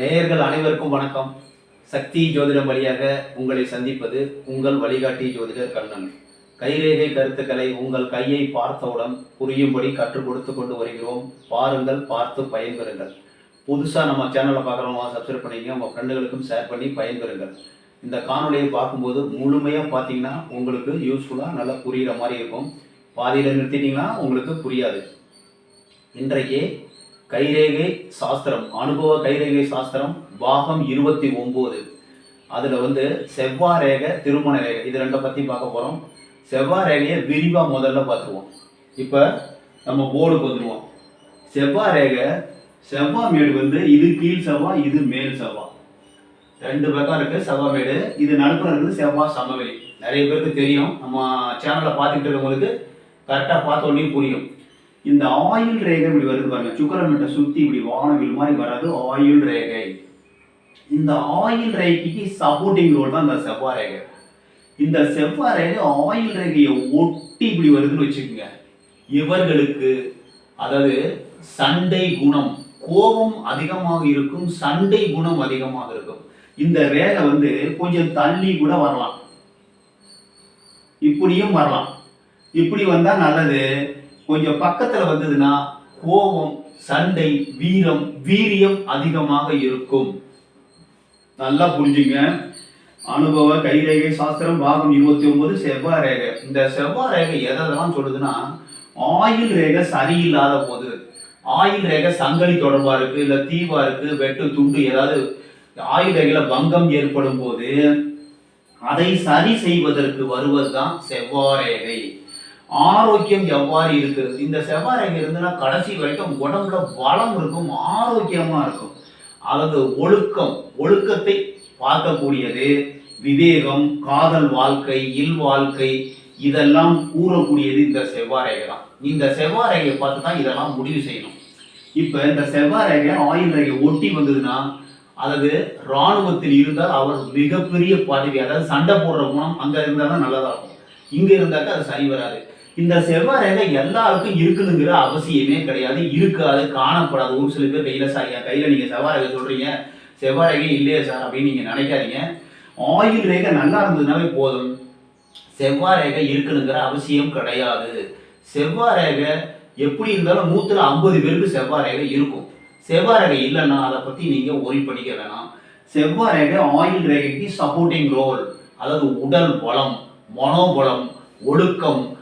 நேயர்கள் அனைவருக்கும் வணக்கம். சக்தி ஜோதிடம் வழியாக உங்களை சந்திப்பது உங்கள் வழிகாட்டி ஜோதிடர் கண்ணன். கைரேகை கருத்துக்களை உங்கள் கையை பார்த்தவுடன் புரியும்படி கற்றுக் கொடுத்து கொண்டு வருகிறோம். பாருங்கள் பார்த்து பயன்பெறுங்கள். புதுசாக நம்ம சேனலை பார்க்குறவங்க சப்ஸ்கிரைப் பண்ணிங்க உங்கள் ஃப்ரெண்டுகளுக்கும் ஷேர் பண்ணி பயன்பெறுங்கள். இந்த காணொலியை பார்க்கும்போது முழுமையாக பார்த்தீங்கன்னா உங்களுக்கு யூஸ்ஃபுல்லாக நல்லா புரிகிற மாதிரி இருக்கும். பாதியில் நிறுத்திட்டிங்கன்னா உங்களுக்கு புரியாது. இன்றைக்கு கைரேகை சாஸ்திரம் அனுபவ கைரேகை சாஸ்திரம் பாகம் இருபத்தி ஒம்பது. அதில் வந்து செவ்வாய் ரேகை திருமண ரேகை இது ரெண்டை பற்றி பார்க்க போகிறோம் செவ்வாய் ரேகையை விரிவாக முதல்ல பார்த்துருவோம். இப்போ நம்ம போர்டுக்கு வந்துடுவோம் செவ்வாய் ரேகை செவ்வாய் மேடு வந்து இது கீழ் செவ்வாய் இது மேல் செவ்வாய் ரெண்டு பக்கம் இருக்குது செவ்வாய் மேடு இது நடுப்புற இருக்குது செவ்வாய் சமவெளி. நிறைய பேருக்கு தெரியும். நம்ம சேனலை பார்த்துக்கிட்டு இருக்கவங்களுக்கு கரெக்டாக பார்த்தோன்னே புரியும். இந்த ஆயில் ரேகை இப்படி வருது பாருங்க. சுக்கரமிட்ட சுத்தி இப்படி வானவில் மாதிரி வராது ஆயில் ரேகை. இந்த ஆயில் ரேகைக்கு சப்போர்ட்டிங் ரோல் தான் இந்த செவ்வாய் ரேகை. இந்த செவ்வாய் ரேகை ஆயில் ரேகையை ஒட்டி இப்படி வருதுன்னு வச்சுக்கோங்க. இவர்களுக்கு அதாவது சண்டை குணம் கோபம் அதிகமாக இருக்கும் சண்டை குணம் அதிகமாக இருக்கும். இந்த ரேகை வந்து கொஞ்சம் தள்ளி கூட வரலாம். இப்படியும் வரலாம். இப்படி வந்தா நல்லது. கொஞ்சம் பக்கத்துல வந்ததுன்னா கோபம் சண்டை வீரம் வீரியம் அதிகமாக இருக்கும். நல்லா புரிஞ்சுங்க. அனுபவ கைரேகை சாஸ்திரம் பாகம் இருபத்தி ஒன்பது செவ்வாய் ரேகை இந்த செவ்வாய் ரேகை எதெல்லாம் சொல்லுதுன்னா ஆயில் ரேகை சரியில்லாத போது ஆயில் ரேகை சங்கலி தொடர்பா இருக்கு இல்ல தீவா இருக்கு வெட்டு துண்டு ஏதாவது ஆயுள் ரேகையில பங்கம் ஏற்படும் போது அதை சரி செய்வதற்கு வருவதுதான் செவ்வாய் ரேகை ஆரோக்கியம் எவ்வாறு இருக்கிறது? இந்த செவ்வாய் அங்கே இருந்ததுன்னா கடைசி வரைக்கும் உடம்புல வளம் இருக்கும் ஆரோக்கியமாக இருக்கும். அதாவது ஒழுக்கம் ஒழுக்கத்தை பார்க்கக்கூடியது. விவேகம் காதல் வாழ்க்கை இல் வாழ்க்கை இதெல்லாம் கூறக்கூடியது இந்த செவ்வாய் தான். இந்த செவ்வாய் ரேகையை பார்த்து தான் இதெல்லாம் முடிவு செய்யணும். இப்போ இந்த செவ்வாய் ரேகை ஆயுள் ரேகை ஒட்டி வந்ததுன்னா அதாவது இராணுவத்தில் இருந்தால் அவர் மிகப்பெரிய பதவி அதாவது சண்டை போடுற குணம் அங்கே இருந்தால் தான் நல்லதாக இருக்கும். இங்கே இருந்தாக்க அது சரி வராது. இந்த செவ்வாய் ரேகை எல்லாருக்கும் இருக்குதுங்கிற அவசியமே கிடையாது. இருக்காது காணப்படாது. ஒரு சில பேர் கையில சார் கையில் கையில நீங்க செவ்வாய் ரேகை சொல்றீங்க. செவ்வாய் ரேகை இல்லையே சார் அப்படின்னு நீங்க நினைக்காதீங்க. ஆயுள் ரேகை நல்லா இருந்ததுனாவே போதும். செவ்வாய் ரேகை இருக்குதுங்கிற அவசியம் கிடையாது. செவ்வாய் ரேகை எப்படி இருந்தாலும் நூத்துல ஐம்பது பேருக்கு செவ்வாய் ரேகை இருக்கும். செவ்வாய் ரேகை இல்லைன்னா அதை பத்தி நீங்க ஒரி பண்ணிக்க வேணாம். செவ்வாய் ரேகை ஆயுள் ரேகைக்கு சப்போர்ட்டிங் ரோல் அதாவது உடல் பலம் மனோபலம் ஒழுக்கம்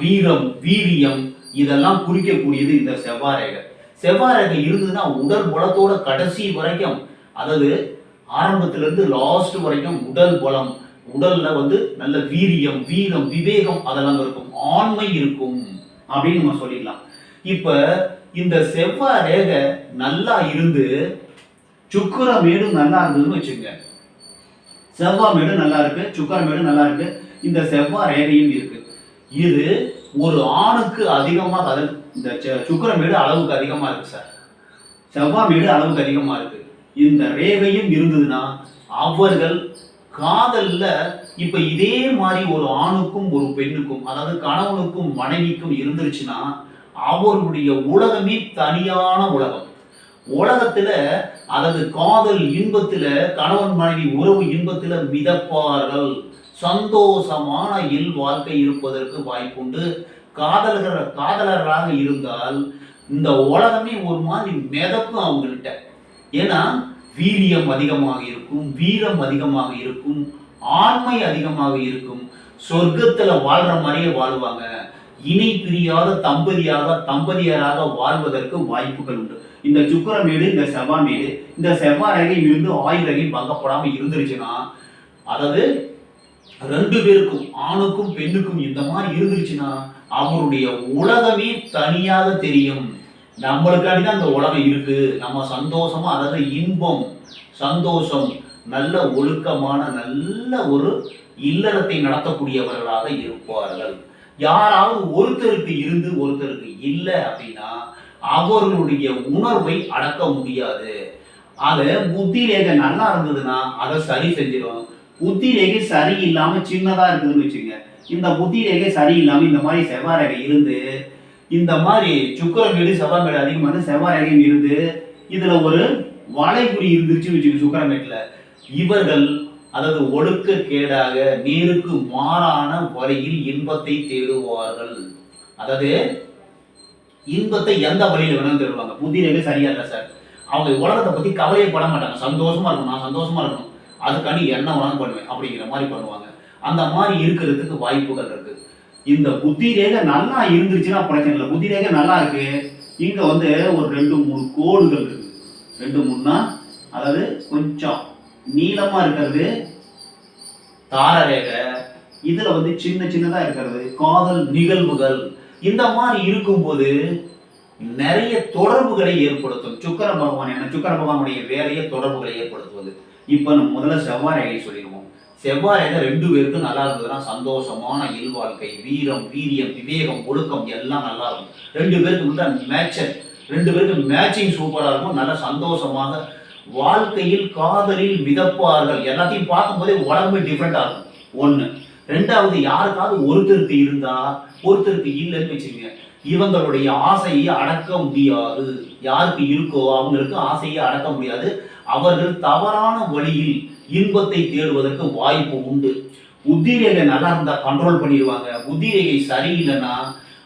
வீரம் வீரியம் இதெல்லாம் குறிக்கக்கூடியது இந்த செவ்வாய் ரேகை செவ்வாய் ரேகை இருந்ததுன்னா உடல் பலத்தோட கடைசி வரைக்கும் அதாவது ஆரம்பத்திலிருந்து லாஸ்ட் வரைக்கும் உடல் பலம் உடல்ல வந்து நல்ல வீரியம் வீரம் விவேகம் அதெல்லாம் இருக்கும். ஆண்மை இருக்கும் அப்படின்னு நம்ம சொல்லிடலாம். இப்ப இந்த செவ்வாய் ரேகை நல்லா இருந்து சுக்கர மேடு நல்லா இருந்ததுன்னு வச்சுங்க செவ்வாய் மேடு நல்லா இருக்கு சுக்கர மேடு நல்லா இருக்கு. இந்த செவ்வாய் ரேகையும் இருக்கு. இது ஒரு ஆணுக்கு அதிகமாக அது இந்த ச- சுக்கிர அளவுக்கு அதிகமாக இருக்கு சார். செவ்வாய் வீடு அளவுக்கு அதிகமாக இருக்கு. இந்த ரேகையும் இருந்ததுன்னா அவர்கள் காதலில் இப்போ இதே மாதிரி ஒரு ஆணுக்கும் ஒரு பெண்ணுக்கும் அதாவது கணவனுக்கும் மனைவிக்கும் இருந்துருச்சுன்னா அவர்களுடைய உலகமே தனியான உலகம். உலகத்துல அதாவது காதல் இன்பத்துல கணவன் மனைவி உறவு இன்பத்துல மிதப்பார்கள். சந்தோஷமான இல் வாழ்க்கை இருப்பதற்கு வாய்ப்புண்டு. காதலர் காதலராக இருந்தால் இந்த உலகமே ஒரு மாதிரி மிதக்கும் அவங்கள்ட்ட. ஏன்னா வீரியம் அதிகமாக இருக்கும் வீரம் அதிகமாக இருக்கும் ஆண்மை அதிகமாக இருக்கும். சொர்க்கத்துல வாழ்ற மாதிரியே வாழ்வாங்க. இணை பிரியாத தம்பதியாக தம்பதியராக வாழ்வதற்கு வாய்ப்புகள் உண்டு. இந்த சுக்கரமேடு இந்த செவ்வாமேடு இந்த செவ்வாய் ரகை இருந்து ஆயுள் ரகை பங்கப்படாமல் இருந்துருச்சுன்னா அதாவது ரெண்டு பேருக்கும் ஆணுக்கும் பெண்ணுக்கும் இந்த மாதிரி இருந்துச்சுன்னா அவருடைய உலகமே தனியாக தெரியும். நம்மளுக்காண்டி தான் அந்த உலகம் இருக்கு. நம்ம சந்தோஷமா அதாவது இன்பம் சந்தோஷம் நல்ல ஒழுக்கமான நல்ல ஒரு இல்லறத்தை நடத்தக்கூடியவர்களாக இருப்பார்கள். யாராவது ஒருத்தருக்கு இருந்து ஒருத்தருக்கு இல்லை அப்படின்னா அவர்களுடைய உணர்வை அடக்க முடியாது. அதை புத்தியிலேக நல்லா இருந்ததுன்னா அதை சரி செஞ்சிடும் புத்தி ரேகை சரியில்லாம சின்னதா இருக்குதுன்னு வச்சுங்க. இந்த புத்தி ரேகை சரியில்லாம இந்த மாதிரி செவ்வாய் ரேகை இருந்து இந்த மாதிரி சுக்கர வீடு செவ்வாய் வீடு அதிகமாக இருந்து செவ்வாய் ரேகையும் இருந்து இதுல ஒரு வளைகுறி இருந்துச்சு வச்சுங்க சுக்கரமேட்டில் இவர்கள் அதாவது ஒழுக்க கேடாக நேருக்கு மாறான வழியில் இன்பத்தை தேடுவார்கள். அதாவது இன்பத்தை எந்த வழியில் வேணாலும் தேடுவாங்க. புத்திரவே சரியா இல்லை சார். அவங்க உலகத்தை பத்தி கவலையே பட மாட்டாங்க. சந்தோஷமா இருக்கணும். நான் சந்தோஷமா இருக்கணும். அதுக்காண்டி என்ன வேணாலும் பண்ணுவேன் அப்படிங்கிற மாதிரி பண்ணுவாங்க. அந்த மாதிரி இருக்கிறதுக்கு வாய்ப்புகள் இருக்கு. இந்த புத்தி ரேகை நல்லா இருந்துச்சுன்னா பிரச்சனை இல்லை. புத்தி ரேகை நல்லா இருக்கு. இங்க வந்து ஒரு ரெண்டு மூணு கோடுகள் இருக்கு. ரெண்டு மூணுனா அதாவது கொஞ்சம் நீளமா இருக்கிறது தார ரேகை இதுல வந்து சின்ன சின்னதா இருக்கிறது காதல் நிகழ்வுகள் இந்த மாதிரி இருக்கும்போது நிறைய தொடர்புகளை ஏற்படுத்தும். சுக்கர பகவான் என்ன? சுக்கர பகவானுடைய வேலையை தொடர்புகளை ஏற்படுத்துவது. இப்போ நம்ம முதல்ல செவ்வாய் ரேகை சொல்லிடுவோம். செவ்வாய் ரேகை ரெண்டு பேருக்கும் நல்லா இருந்ததுன்னா சந்தோஷமான இல்வாழ்க்கை வீரம் வீரியம் விவேகம் ஒழுக்கம் எல்லாம் நல்லா இருக்கும். ரெண்டு பேருக்கு உள்ள மேட்சர் ரெண்டு பேருக்கு மேட்சிங் சூப்பராக இருக்கும். நல்லா சந்தோஷமாக வாழ்க்கையில் காதலில் மிதப்பார்கள். எல்லாத்தையும் பார்க்கும்போதே உடம்பு டிஃப்ரெண்டாக இருக்கும். ஒன்று ரெண்டாவது யாருக்காவது ஒருத்தருக்கு இருந்தா ஒருத்தருக்கு இல்லைன்னு வச்சுக்கோங்க. இவங்களுடைய ஆசையை அடக்க முடியாது. யாருக்கு இருக்கோ அவங்களுக்கு ஆசையை அடக்க முடியாது. அவர்கள் தவறான வழியில் இன்பத்தை தேடுவதற்கு வாய்ப்பு உண்டு. உத்திரேகை நல்லா இருந்தால் கண்ட்ரோல் பண்ணிடுவாங்க. உத்திரேகை சரியில்லைன்னா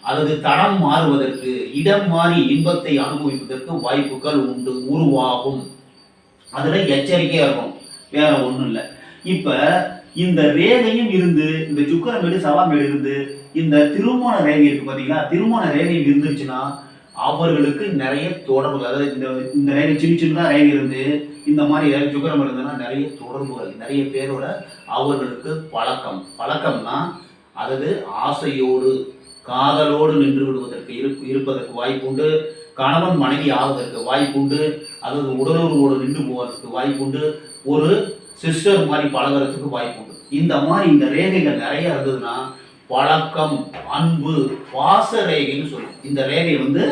அல்லது தடம் மாறுவதற்கு இடம் மாறி இன்பத்தை அனுபவிப்பதற்கு வாய்ப்புகள் உண்டு உருவாகும். அதில் எச்சரிக்கையாக இருக்கும் வேற ஒன்றும் இல்லை. இப்போ இந்த ரேகையும் இருந்து இந்த சுக்கரமேடு சவாமேடு இருந்து இந்த திருமண ரேகை இருக்கு பார்த்தீங்களா திருமண ரேகை இருந்துச்சுன்னா அவர்களுக்கு நிறைய தொடர்புகள். அதாவது இந்த இந்த ரேகை சின்ன சின்னதாக ரேகை இருந்து இந்த மாதிரி ரேகை சுக்கரம் இருந்ததுன்னா நிறைய தொடர்புகள் நிறைய பேரோட அவர்களுக்கு பழக்கம். பழக்கம்னா அதாவது ஆசையோடு காதலோடு நின்று விடுவதற்கு இருப் இருப்பதற்கு வாய்ப்புண்டு கணவன் மனைவி ஆவதற்கு வாய்ப்புண்டு அதாவது உடலுறவோடு நின்று போவதற்கு வாய்ப்புண்டு ஒரு சிஸ்டர் மாதிரி பழகுறதுக்கு வாய்ப்புண்டு இந்த மாதிரி இந்த ரேகைகள் நிறைய இருந்ததுன்னா பழக்கம் அன்பு பாச ரேகைன்னு சொல்லுவோம். இந்த ரேகை வந்து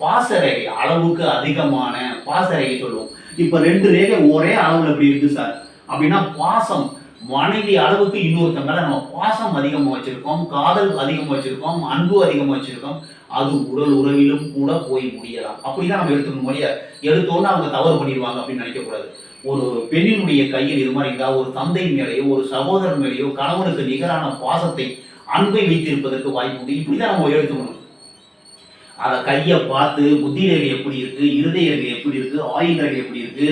பாச ரேகை அளவுக்கு அதிகமான பாச ரேகை சொல்லுவோம். இப்போ ரெண்டு ரேகை ஒரே அளவில் இப்படி இருக்கு சார். அப்படின்னா பாசம் மனைவி அளவுக்கு இன்னொருத்த மேலே நம்ம பாசம் அதிகமாக வச்சுருக்கோம் காதல் அதிகமாக வச்சுருக்கோம் அன்பு அதிகமாக வச்சுருக்கோம் அது உடல் உறவிலும் கூட போய் முடியலாம். அப்படி தான் நம்ம எடுத்துக்கணும் மொழிய எடுத்தோன்னு அவங்க தவறு பண்ணிடுவாங்க அப்படின்னு நினைக்கக்கூடாது ஒரு பெண்ணினுடைய கையில் இது மாதிரி இருந்தால் ஒரு தந்தை மேலேயோ ஒரு சகோதரன் மேலேயோ கணவனுக்கு நிகரான பாசத்தை அன்பை வைத்திருப்பதற்கு வாய்ப்பு உண்டு. இப்படிதான் நம்ம எடுத்துக்கணும் அதை கையை பார்த்து புத்தி ரேகை எப்படி இருக்கு இருதய ரேகை எப்படி இருக்கு ஆயுள் ரேகை எப்படி இருக்கு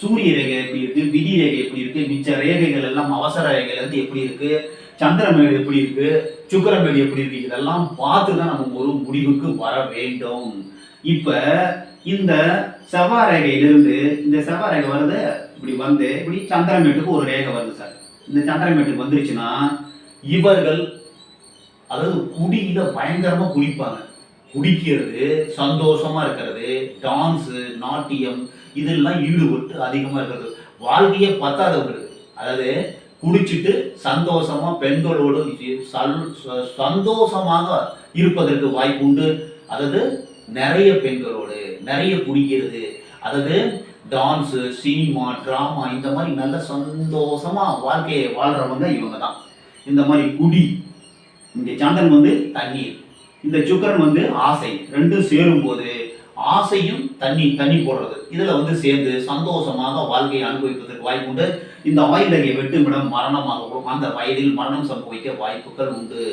சூரிய ரேகை எப்படி இருக்கு விதி ரேகை எப்படி இருக்கு மிச்ச ரேகைகள் எல்லாம் அவசர ரேகைகள் இருந்து எப்படி இருக்கு சந்திரமேடு எப்படி இருக்கு சுக்கரமேடு எப்படி இருக்கு இதெல்லாம் பார்த்து தான் நம்ம ஒரு முடிவுக்கு வர வேண்டும். இப்ப இந்த செவ்வாய் ரேகையிலிருந்து இந்த செவ்வாய் ரேகை வருது இப்படி வந்து இப்படி சந்திரமேட்டுக்கு ஒரு ரேகை வருது சார். இந்த சந்திரமேட்டுக்கு வந்துருச்சுன்னா இவர்கள் அதாவது குடியில பயங்கரமா குடிப்பாங்க. குடிக்கிறது சந்தோஷமா இருக்கிறது டான்ஸு நாட்டியம் இதெல்லாம் ஈடுபட்டு அதிகமா இருக்கிறது. வாழ்க்கையே பத்தாதவங்களுக்கு அதாவது குடிச்சிட்டு சந்தோஷமா பெண்களோடு சல்- சந்தோஷமாக இருப்பதற்கு வாய்ப்பு உண்டு. அதாவது நிறைய பெண்களோடு நிறைய குடிக்கிறது. அதாவது டான்ஸு சினிமா ட்ராமா இந்த மாதிரி நல்ல சந்தோஷமா வாழ்க்கையை வாழ்றவங்க இவங்க தான் இந்த மாதிரி குடி இங்கே சந்திரன் வந்து தண்ணீர். இந்த சுக்கரன் வந்து ஆசை. ரெண்டும் சேரும் போது ஆசையும் தண்ணி தண்ணி போடுறது. இதுல வந்து சேர்ந்து சந்தோஷமாக வாழ்க்கையை அனுபவிப்பதற்கு வாய்ப்பு உண்டு. இந்த ஆயுதகையை வெட்டுமிடம் மரணமாகவும் அந்த வயதில் மரணம் சம்பவிக்க வாய்ப்புகள் உண்டு.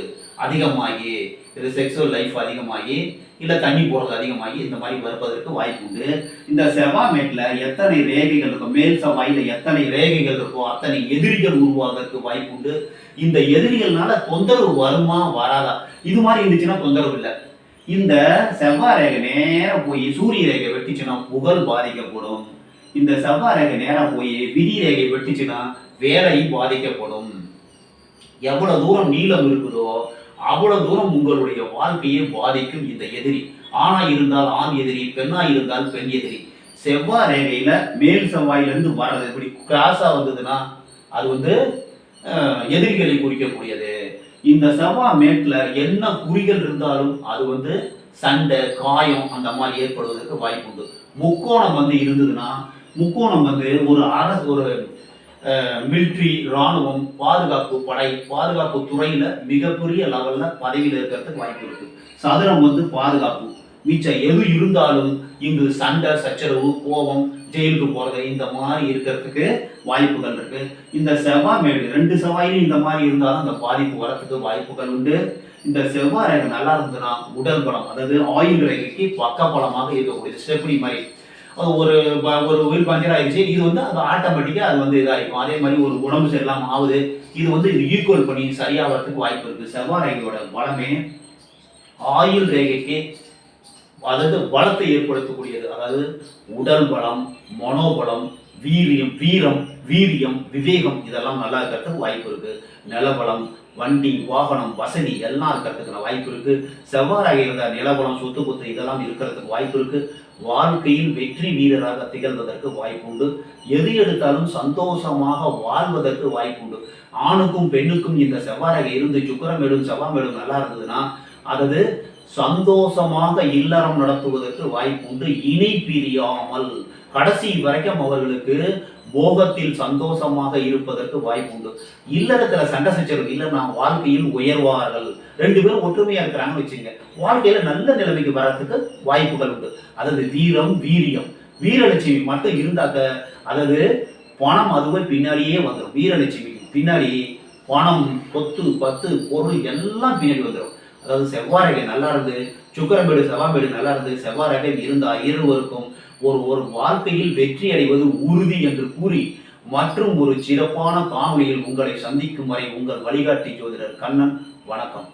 அதிகமாகி இது செக்ஸுவல் லைஃப் அதிகமாகி இல்லை தண்ணி போடுறது அதிகமாகி இந்த மாதிரி வருவதற்கு வாய்ப்பு உண்டு. இந்த செவாமேட்டில் எத்தனை ரேகைகள் இருக்கும்? மேல் செவ்வாயில எத்தனை ரேகைகள் இருக்கோ அத்தனை எதிரிகள் உருவாவதற்கு வாய்ப்பு உண்டு. இந்த எதிரிகள்னால தொந்தரவு வருமா வராதா? இது மாதிரி இருந்துச்சுன்னா தொந்தரவு இல்லை. இந்த செவ்வாய் ரேகை நேரம் போய் சூரிய ரேகை வெட்டிச்சுன்னா புகழ் பாதிக்கப்படும். இந்த செவ்வாய் ரேகை நேரம் போய் விதி ரேகை வெட்டிச்சுன்னா வேலை பாதிக்கப்படும். எவ்வளவு தூரம் நீளம் இருக்குதோ அவ்வளவு தூரம் உங்களுடைய வாழ்க்கையை பாதிக்கும் இந்த எதிரி. ஆணா இருந்தால் ஆண் எதிரி பெண்ணா இருந்தால் பெண் எதிரி. செவ்வாய் ரேகையில மேல் செவ்வாயிலிருந்து வர்றது இப்படி கிராஸா வந்ததுன்னா அது வந்து எதிரிகளை குறிக்கக்கூடியது. இந்த செவ்வாய் மேட்ல என்ன குறிகள் இருந்தாலும் அது வந்து சண்டை காயம் அந்த மாதிரி ஏற்படுவதற்கு வாய்ப்பு உண்டு முக்கோணம் வந்து இருந்ததுன்னா முக்கோணம் வந்து ஒரு அரசு ஒரு மிலிட்ரி ராணுவம் பாதுகாப்பு படை பாதுகாப்பு துறையில் மிகப்பெரிய லெவலில் பதவியில் இருக்கிறதுக்கு வாய்ப்பு இருக்கு. சதுரம் வந்து பாதுகாப்பு. மிச்சம் எது இருந்தாலும் இங்கு சண்டை சச்சரவு கோபம் ஜெயிலுக்கு போகிறது இந்த மாதிரி இருக்கிறதுக்கு வாய்ப்புகள் இருக்கு. இந்த செவ்வாய் மேடு ரெண்டு செவ்வாயிலும் இந்த மாதிரி இருந்தாலும் அந்த பாதிப்பு வரத்துக்கு வாய்ப்புகள் உண்டு. இந்த செவ்வாய் ரேகை நல்லா இருந்ததுன்னா உடல் பலம் அதாவது ஆயுள் ரேகைக்கு பக்கபலமாக இருக்கக்கூடியது ஸ்டெப்னி மாதிரி ஒரு ப- ஒரு உயிர் பஞ்சர் ஆயிடுச்சு. இது வந்து அது ஆட்டோமேட்டிக்காக அது வந்து இதாகிக்கும் அதே மாதிரி ஒரு உடம்பு சரியில்லாமல் ஆகுது. இது வந்து இது ஈக்குவல் பண்ணி சரியாகிறதுக்கு வாய்ப்பு இருக்குது செவ்வாய் ரேகையோட பலமே ஆயுள் ரேகைக்கு அதாவது பலத்தை ஏற்படுத்தக்கூடியது. அதாவது உடல் பலம் மனோபலம் வீரியம் வீரம் வீரியம் விவேகம் இதெல்லாம் நல்லா இருக்கிறதுக்கு வாய்ப்பு இருக்கு. நிலபலம் வண்டி வாகனம் வசதி எல்லாம் இருக்கிறதுக்கான வாய்ப்பு இருக்கு. செவ்வாறாக இருந்த நிலபலம் சொத்து குத்து இதெல்லாம் இருக்கிறதுக்கு வாய்ப்பு இருக்கு. வாழ்க்கையில் வெற்றி வீரராக திகழ்வதற்கு வாய்ப்புண்டு. எது எடுத்தாலும் சந்தோஷமாக வாழ்வதற்கு வாய்ப்புண்டு. ஆணுக்கும் பெண்ணுக்கும் இந்த செவ்வாறாக இருந்து சுக்கரமேடும் செவ்வாமேடும் நல்லா இருந்ததுன்னா அதாவது சந்தோஷமாக இல்லறம் நடத்துவதற்கு வாய்ப்புண்டு. இணை பிரியாமல் கடைசி வரைக்கும் அவர்களுக்கு போகத்தில் சந்தோஷமாக இருப்பதற்கு வாய்ப்பு உண்டு இல்லறத்துல சண்டை சச்சரவு நான் வாழ்க்கையில் உயர்வார்கள். ரெண்டு பேரும் ஒற்றுமையா இருக்கிறாங்கன்னு வச்சுங்க வாழ்க்கையில நல்ல நிலைமைக்கு வர்றதுக்கு வாய்ப்புகள் உண்டு. அதாவது வீரம் வீரியம். வீரலட்சுமி மட்டும் இருந்தாக்க அதாவது பணம் அதுவே பின்னாடியே வந்துடும் வீரலட்சுமி பின்னாடி பணம் கொத்து பத்து பொருள் எல்லாம் பின்னாடி வந்துடும் அதாவது செவ்வாய்ரகை நல்லா இருந்து சுக்கிரம் பேடு நல்லா இருந்து செவ்வாய்ரகை இருந்தால் இருவருக்கும் ஒரு ஒரு வாழ்க்கையில் வெற்றி அடைவது உறுதி என்று கூறி மற்றும் ஒரு சிறப்பான காணொலியில் உங்களை சந்திக்கும் வரை உங்கள் வழிகாட்டி ஜோதிடர் கண்ணன் வணக்கம்.